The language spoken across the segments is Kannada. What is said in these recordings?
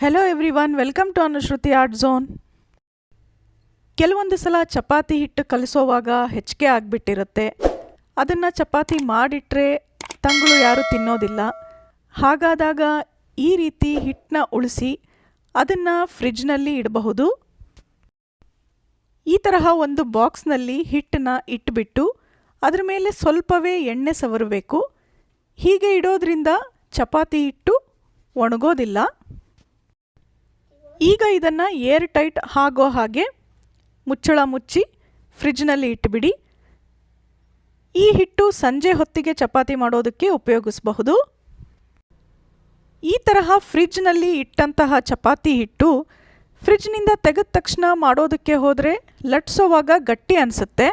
Hello everyone welcome to Anushruti art zone ಕೆಲವೊಂದು ಸಲ ಚಪಾತಿ ಹಿಟ್ಟು ಕಲಿಸೋವಾಗ ಹೆಚ್ಚಿಗೆ ಆಗಿಬಿಟ್ಟಿರುತ್ತೆ. ಅದನ್ನು ಚಪಾತಿ ಮಾಡಿಟ್ರೆ ತಂಗಳು ಯಾರೂ ತಿನ್ನೋದಿಲ್ಲ. ಹಾಗಾದಾಗ ಈ ರೀತಿ ಹಿಟ್ಟನ್ನ ಉಳಿಸಿ ಅದನ್ನು ಫ್ರಿಡ್ಜ್ನಲ್ಲಿ ಇಡಬಹುದು. ಈ ತರಹ ಒಂದು ಬಾಕ್ಸ್ನಲ್ಲಿ ಹಿಟ್ಟನ್ನ ಇಟ್ಬಿಟ್ಟು ಅದರ ಮೇಲೆ ಸ್ವಲ್ಪವೇ ಎಣ್ಣೆ ಸವರಬೇಕು. ಹೀಗೆ ಇಡೋದ್ರಿಂದ ಚಪಾತಿ ಹಿಟ್ಟು ಒಣಗೋದಿಲ್ಲ. ಈಗ ಇದನ್ನು ಏರ್ ಟೈಟ್ ಆಗೋ ಹಾಗೆ ಮುಚ್ಚಳ ಮುಚ್ಚಿ ಫ್ರಿಜ್ನಲ್ಲಿ ಇಟ್ಬಿಡಿ. ಈ ಹಿಟ್ಟು ಸಂಜೆ ಹೊತ್ತಿಗೆ ಚಪಾತಿ ಮಾಡೋದಕ್ಕೆ ಉಪಯೋಗಿಸಬಹುದು. ಈ ತರಹ ಫ್ರಿಜ್ನಲ್ಲಿ ಇಟ್ಟಂತಹ ಚಪಾತಿ ಹಿಟ್ಟು ಫ್ರಿಜ್ನಿಂದ ತೆಗೆದ ತಕ್ಷಣ ಮಾಡೋದಕ್ಕೆ ಹೋದರೆ ಲಟ್ಸೋವಾಗ ಗಟ್ಟಿ ಅನಿಸುತ್ತೆ.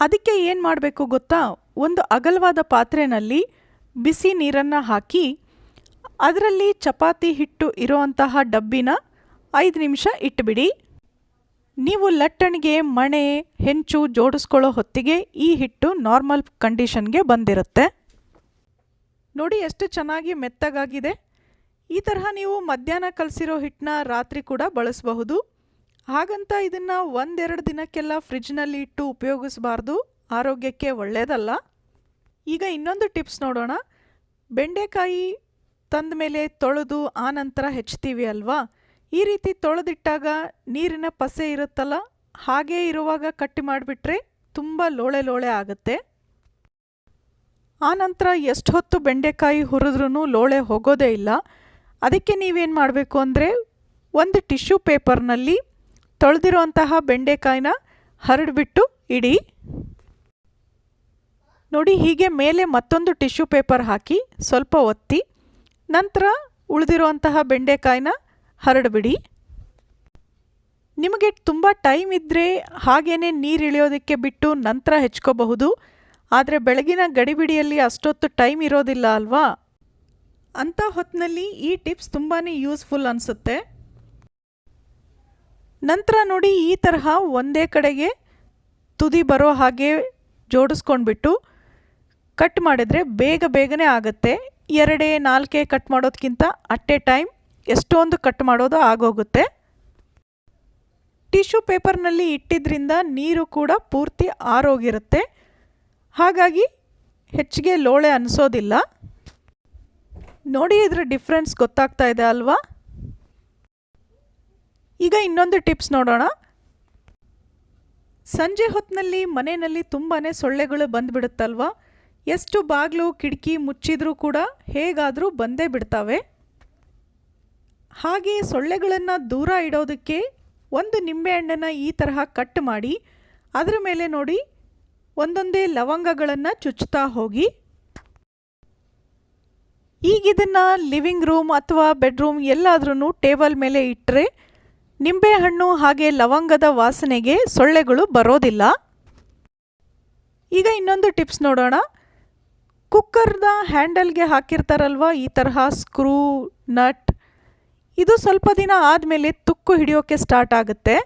ಅದಕ್ಕೆ ಏನು ಮಾಡಬೇಕು ಗೊತ್ತಾ? ಒಂದು ಅಗಲವಾದ ಪಾತ್ರೆಯಲ್ಲಿ ಬಿಸಿ ನೀರನ್ನು ಹಾಕಿ ಅದರಲ್ಲಿ ಚಪಾತಿ ಹಿಟ್ಟು ಇರುವಂತಹ ಡಬ್ಬಿನ ಐದು ನಿಮಿಷ ಇಟ್ಟುಬಿಡಿ. ನೀವು ಲಟ್ಟಣಿಗೆ ಮಣೆ, ಹೆಂಚು ಜೋಡಿಸ್ಕೊಳ್ಳೋ ಹೊತ್ತಿಗೆ ಈ ಹಿಟ್ಟು ನಾರ್ಮಲ್ ಕಂಡೀಷನ್ಗೆ ಬಂದಿರುತ್ತೆ. ನೋಡಿ ಎಷ್ಟು ಚೆನ್ನಾಗಿ ಮೆತ್ತಗಾಗಿದೆ. ಈ ತರಹ ನೀವು ಮಧ್ಯಾಹ್ನ ಕಲಸಿರೋ ಹಿಟ್ಟನ್ನ ರಾತ್ರಿ ಕೂಡ ಬಳಸಬಹುದು. ಹಾಗಂತ ಇದನ್ನು ಒಂದೆರಡು ದಿನಕ್ಕೆಲ್ಲ ಫ್ರಿಜ್ನಲ್ಲಿ ಇಟ್ಟು ಉಪಯೋಗಿಸಬಾರ್ದು. ಆರೋಗ್ಯಕ್ಕೆ ಒಳ್ಳೆಯದಲ್ಲ ಈಗ ಇನ್ನೊಂದು ಟಿಪ್ಸ್ ನೋಡೋಣ. ಬೆಂಡೆಕಾಯಿ ತಂದ ಮೇಲೆ ತೊಳೆದು ಆ ನಂತರ ಹೆಚ್ಚುತ್ತೀವಿ ಅಲ್ವಾ? ಈ ರೀತಿ ತೊಳೆದಿಟ್ಟಾಗ ನೀರಿನ ಪಸೆ ಇರುತ್ತಲ್ಲ? ಹಾಗೇ ಇರುವಾಗ ಕಟ್ಟಿ ಮಾಡಿಬಿಟ್ರೆ ತುಂಬ ಲೋಳೆ ಲೋಳೆ ಆಗುತ್ತೆ. ಆನಂತರ ಎಷ್ಟು ಹೊತ್ತು ಬೆಂಡೆಕಾಯಿ ಹುರಿದ್ರೂ ಲೋಳೆ ಹೋಗೋದೇ ಇಲ್ಲ. ಅದಕ್ಕೆ ನೀವೇನು ಮಾಡಬೇಕು ಅಂದರೆ ಒಂದು ಟಿಶ್ಯೂ ಪೇಪರ್ನಲ್ಲಿ ತೊಳೆದಿರುವಂತಹ ಬೆಂಡೆಕಾಯಿನ ಹರಡಿಬಿಟ್ಟು ಇಡಿ. ನೋಡಿ ಹೀಗೆ ಮೇಲೆ ಮತ್ತೊಂದು ಟಿಶ್ಯೂ ಪೇಪರ್ ಹಾಕಿ ಸ್ವಲ್ಪ ಒತ್ತಿ. ನಂತರ ಉಳಿದಿರುವಂತಹ ಬೆಂಡೆಕಾಯಿನ ಹರಡಬಿಡಿ. ನಿಮಗೆ ತುಂಬ ಟೈಮ್ ಇದ್ದರೆ ಹಾಗೇ ನೀರು ಇಳಿಯೋದಕ್ಕೆ ಬಿಟ್ಟು ನಂತರ ಹೆಚ್ಕೋಬಹುದು. ಆದರೆ ಬೆಳಗಿನ ಗಡಿಬಿಡಿಯಲ್ಲಿ ಅಷ್ಟೊತ್ತು ಟೈಮ್ ಇರೋದಿಲ್ಲ ಅಲ್ವಾ? ಅಂಥ ಹೊತ್ತಿನಲ್ಲಿ ಈ ಟಿಪ್ಸ್ ತುಂಬಾ ಯೂಸ್ಫುಲ್ ಅನಿಸುತ್ತೆ. ನಂತರ ನೋಡಿ ಈ ತರಹ ಒಂದೇ ಕಡೆಗೆ ತುದಿ ಬರೋ ಹಾಗೆ ಜೋಡಿಸ್ಕೊಂಡ್ಬಿಟ್ಟು ಕಟ್ ಮಾಡಿದರೆ ಬೇಗ ಬೇಗನೆ ಆಗುತ್ತೆ. ಎರಡೇ ನಾಲ್ಕೇ ಕಟ್ ಮಾಡೋದಕ್ಕಿಂತ ಅಟ್ ಎ ಟೈಮ್ ಎಷ್ಟೊಂದು ಕಟ್ ಮಾಡೋದು ಆಗೋಗುತ್ತೆ. ಟಿಶ್ಯೂ ಪೇಪರ್ನಲ್ಲಿ ಇಟ್ಟಿದ್ರಿಂದ ನೀರು ಕೂಡ ಪೂರ್ತಿ ಆರೋಗಿರುತ್ತೆ. ಹಾಗಾಗಿ ಹೆಚ್ಚಿಗೆ ಲೋಳೆ ಅನಿಸೋದಿಲ್ಲ. ನೋಡಿ ಇದರ ಡಿಫ್ರೆನ್ಸ್ ಗೊತ್ತಾಗ್ತಾ ಇದೆ ಅಲ್ವಾ? ಈಗ ಇನ್ನೊಂದು ಟಿಪ್ಸ್ ನೋಡೋಣ. ಸಂಜೆ ಹೊತ್ತಿನಲ್ಲಿ ಮನೆಯಲ್ಲಿ ತುಂಬಾ ಸೊಳ್ಳೆಗಳು ಬಂದುಬಿಡುತ್ತಲ್ವಾ? ಎಷ್ಟು ಬಾಗಿಲು ಕಿಟಕಿ ಮುಚ್ಚಿದ್ರೂ ಕೂಡ ಹೇಗಾದರೂ ಬಂದೇ ಬಿಡ್ತಾವೆ. ಹಾಗೆ ಸೊಳ್ಳೆಗಳನ್ನು ದೂರ ಇಡೋದಕ್ಕೆ ಒಂದು ನಿಂಬೆಹಣ್ಣನ್ನು ಈ ತರಹ ಕಟ್ ಮಾಡಿ, ಅದರ ಮೇಲೆ ನೋಡಿ ಒಂದೊಂದೇ ಲವಂಗಗಳನ್ನು ಚುಚ್ತಾ ಹೋಗಿ. ಈಗಿದನ್ನು ಲಿವಿಂಗ್ ರೂಮ್ ಅಥವಾ ಬೆಡ್ರೂಮ್ ಎಲ್ಲಾದ್ರೂ ಟೇಬಲ್ ಮೇಲೆ ಇಟ್ಟರೆ ನಿಂಬೆಹಣ್ಣು ಹಾಗೆ ಲವಂಗದ ವಾಸನೆಗೆ ಸೊಳ್ಳೆಗಳು ಬರೋದಿಲ್ಲ. ಈಗ ಇನ್ನೊಂದು ಟಿಪ್ಸ್ ನೋಡೋಣ. ಕುಕ್ಕರ್ನ ಹ್ಯಾಂಡಲ್ಗೆ ಹಾಕಿರ್ತಾರಲ್ವ ಈ ತರಹ ಸ್ಕ್ರೂ, ನಟ್? ಇದು ಸ್ವಲ್ಪ ದಿನ ಆದಮೇಲೆ ತುಕ್ಕು ಹಿಡಿಯೋಕ್ಕೆ ಸ್ಟಾರ್ಟ್ ಆಗುತ್ತೆ.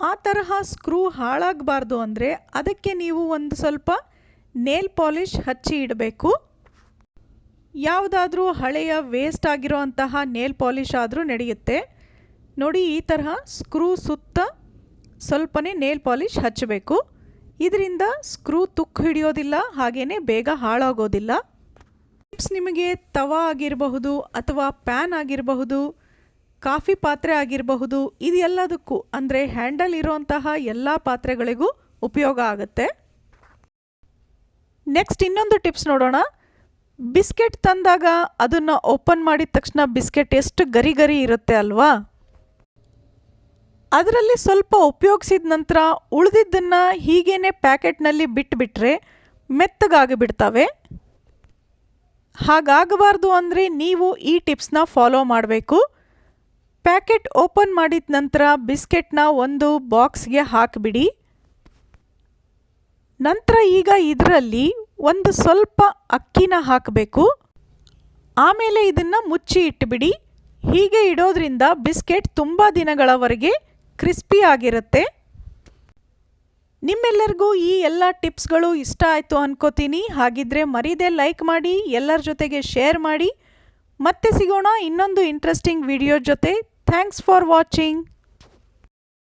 ಆ ತರಹ ಸ್ಕ್ರೂ ಹಾಳಾಗಬಾರ್ದು ಅಂದರೆ ಅದಕ್ಕೆ ನೀವು ಒಂದು ಸ್ವಲ್ಪ ನೇಲ್ ಪಾಲಿಷ್ ಹಚ್ಚಿ ಇಡಬೇಕು. ಯಾವುದಾದ್ರೂ ಹಳೆಯ ವೇಸ್ಟ್ ಆಗಿರೋ ಅಂತಹ ನೇಲ್ ಪಾಲಿಷ್ ಆದರೂ ನಡೆಯುತ್ತೆ. ನೋಡಿ ಈ ತರಹ ಸ್ಕ್ರೂ ಸುತ್ತ ಸ್ವಲ್ಪನೇ ನೇಲ್ ಪಾಲಿಷ್ ಹಚ್ಚಬೇಕು. ಇದರಿಂದ ಸ್ಕ್ರೂ ತುಕ್ಕು ಹಿಡಿಯೋದಿಲ್ಲ ಹಾಗೆಯೇ ಬೇಗ ಹಾಳಾಗೋದಿಲ್ಲ. ಟಿಪ್ಸ್ ನಿಮಗೆ ತವ ಆಗಿರಬಹುದು ಅಥವಾ ಪ್ಯಾನ್ ಆಗಿರಬಹುದು, ಕಾಫಿ ಪಾತ್ರೆ ಆಗಿರಬಹುದು, ಇದು ಎಲ್ಲದಕ್ಕೂ, ಅಂದರೆ ಹ್ಯಾಂಡಲ್ ಇರೋಂತಹ ಎಲ್ಲ ಪಾತ್ರೆಗಳಿಗೂ ಉಪಯೋಗ ಆಗುತ್ತೆ. ನೆಕ್ಸ್ಟ್ ಇನ್ನೊಂದು ಟಿಪ್ಸ್ ನೋಡೋಣ. ಬಿಸ್ಕೆಟ್ ತಂದಾಗ ಅದನ್ನು ಓಪನ್ ಮಾಡಿದ ತಕ್ಷಣ ಬಿಸ್ಕೆಟ್ ಎಷ್ಟು ಗರಿ ಗರಿ ಇರುತ್ತೆ ಅಲ್ವಾ? ಅದರಲ್ಲಿ ಸ್ವಲ್ಪ ಉಪಯೋಗಿಸಿದ ನಂತರ ಉಳಿದಿದ್ದನ್ನು ಹೀಗೇನೆ ಪ್ಯಾಕೆಟ್ನಲ್ಲಿ ಬಿಟ್ಟುಬಿಟ್ರೆ ಮೆತ್ತಗಾಗಿಬಿಡ್ತವೆ ಹಾಗಾಗಬಾರ್ದು ಅಂದರೆ ನೀವು ಈ ಟಿಪ್ಸ್ನ ಫಾಲೋ ಮಾಡಬೇಕು. ಪ್ಯಾಕೆಟ್ ಓಪನ್ ಮಾಡಿದ ನಂತರ ಬಿಸ್ಕೆಟ್ನ ಒಂದು ಬಾಕ್ಸ್ಗೆ ಹಾಕಿಬಿಡಿ. ನಂತರ ಈಗ ಇದರಲ್ಲಿ ಒಂದು ಸ್ವಲ್ಪ ಅಕ್ಕಿನ ಹಾಕಬೇಕು. ಆಮೇಲೆ ಇದನ್ನು ಮುಚ್ಚಿ ಇಟ್ಟುಬಿಡಿ ಹೀಗೆ ಇಡೋದ್ರಿಂದ ಬಿಸ್ಕೆಟ್ ತುಂಬ ದಿನಗಳವರೆಗೆ ಕ್ರಿಸ್ಪಿ ಆಗಿರುತ್ತೆ. ನಿಮ್ಮೆಲ್ಲರಿಗೂ ಈ ಎಲ್ಲ ಟಿಪ್ಸ್ಗಳು ಇಷ್ಟ ಆಯಿತು ಅನ್ಕೋತೀನಿ. ಹಾಗಿದ್ರೆ ಮರೀದೆ ಲೈಕ್ ಮಾಡಿ, ಎಲ್ಲರ ಜೊತೆಗೆ ಶೇರ್ ಮಾಡಿ. ಮತ್ತೆ ಸಿಗೋಣ ಇನ್ನೊಂದು ಇಂಟ್ರೆಸ್ಟಿಂಗ್ ವಿಡಿಯೋ ಜೊತೆ. Thanks for watching